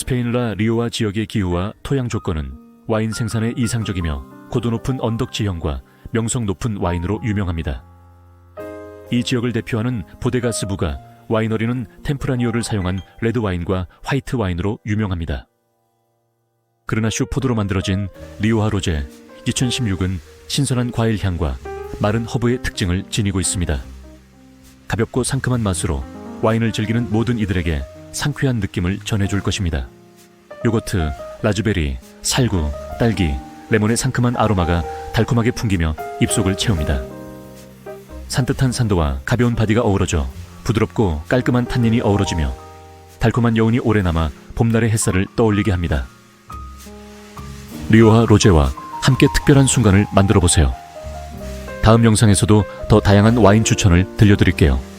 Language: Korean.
스페인라 리오와 지역의 기후와 토양 조건은 와인 생산에 이상적이며 고도 높은 언덕 지형과 명성 높은 와인으로 유명합니다. 이 지역을 대표하는 보데가스 부가 와이너리는 템프라니오를 사용한 레드 와인과 화이트 와인으로 유명합니다. 그르나 슈 포도로 만들어진 리오하 로제 2016은 신선한 과일 향과 마른 허브의 특징을 지니고 있습니다. 가볍고 상큼한 맛으로 와인을 즐기는 모든 이들에게 상쾌한 느낌을 전해줄 것입니다. 요거트, 라즈베리, 살구, 딸기, 레몬의 상큼한 아로마가 달콤하게 풍기며 입속을 채웁니다. 산뜻한 산도와 가벼운 바디가 어우러져 부드럽고 깔끔한 탄닌이 어우러지며 달콤한 여운이 오래 남아 봄날의 햇살을 떠올리게 합니다. 리오와 로제와 함께 특별한 순간을 만들어 보세요. 다음 영상에서도 더 다양한 와인 추천을 들려드릴게요.